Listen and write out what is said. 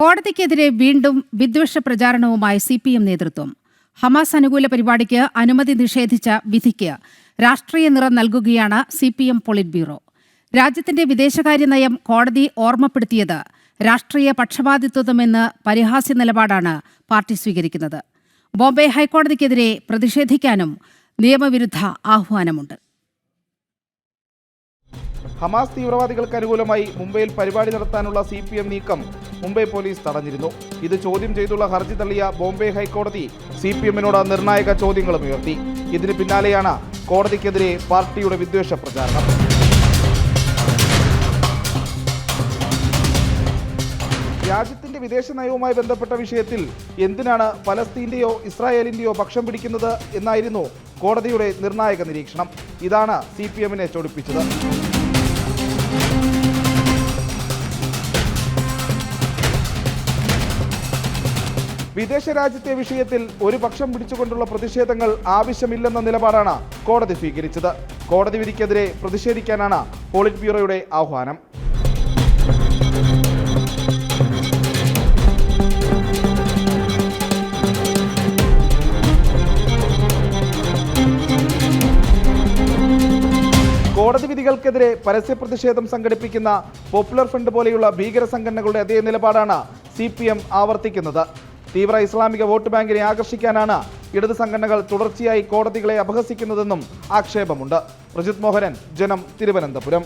കോടതിക്കെതിരെ വീണ്ടും വിദ്വേഷ പ്രചാരണവുമായി സി പി എം നേതൃത്വം. ഹമാസ് അനുകൂല പരിപാടിക്ക് അനുമതി നിഷേധിച്ച വിധിക്ക് രാഷ്ട്രീയ നിറം നൽകുകയാണ് C P M polit bureau രാജ്യത്തിന്റെ വിദേശകാര്യ നയം കോടതി ഓർമ്മപ്പെടുത്തിയത് രാഷ്ട്രീയ പക്ഷപാതിത്വമെന്ന് പരിഹാസ്യ നിലപാടാണ് പാർട്ടി സ്വീകരിക്കുന്നത്. ബോംബെ ഹൈക്കോടതിക്കെതിരെ പ്രതിഷേധിക്കാനും നിയമവിരുദ്ധ ആഹ്വാനമുണ്ട്. ഹമാസ് തീവ്രവാദികൾക്ക് അനുകൂലമായി മുംബൈയിൽ പരിപാടി നടത്താനുള്ള സി പി എം നീക്കം മുംബൈ പോലീസ് തടഞ്ഞിരുന്നു. ഇത് ചോദ്യം ചെയ്തുള്ള ഹർജി തള്ളിയ ബോംബെ ഹൈക്കോടതി സി പി എമ്മിനോട് നിർണായക ചോദ്യങ്ങളും ഉയർത്തി. ഇതിന് പിന്നാലെയാണ് കോടതിക്കെതിരെ പാർട്ടിയുടെ വിദ്വേഷ പ്രചാരണം. രാജ്യത്തിന്റെ വിദേശ നയവുമായി ബന്ധപ്പെട്ട വിഷയത്തിൽ എന്തിനാണ് പലസ്തീന്റെയോ ഇസ്രായേലിന്റെയോ പക്ഷം പിടിക്കുന്നത് എന്നായിരുന്നു കോടതിയുടെ നിർണായക നിരീക്ഷണം. ഇതാണ് സി പി എമ്മിനെ ചൊടിപ്പിച്ചത്. വിദേശ രാജ്യത്തെ വിഷയത്തിൽ ഒരു പക്ഷം പിടിച്ചുകൊണ്ടുള്ള പ്രതിഷേധങ്ങൾ ആവശ്യമില്ലെന്ന നിലപാടാണ് കോടതി സ്വീകരിച്ചത്. കോടതി വിധിക്കെതിരെ പ്രതിഷേധിക്കാനാണ് പോളിറ്റ് ബ്യൂറോയുടെ ആഹ്വാനം. കോടതി വിധികൾക്കെതിരെ പരസ്യ പ്രതിഷേധം സംഘടിപ്പിക്കുന്ന പോപ്പുലർ ഫ്രണ്ട് പോലെയുള്ള ഭീകര സംഘടനകളുടെ അതേ നിലപാടാണ് സി പി എം ആവർത്തിക്കുന്നത്. തീവ്ര ഇസ്ലാമിക വോട്ട് ബാങ്കിനെ ആകർഷിക്കാനാണ് ഇടത് സംഘടനകൾ തുടർച്ചയായി കോടതികളെ അപഹസിക്കുന്നതെന്നും ആക്ഷേപമുണ്ട്. പ്രജിത് മോഹനൻ ജനം തിരുവനന്തപുരം.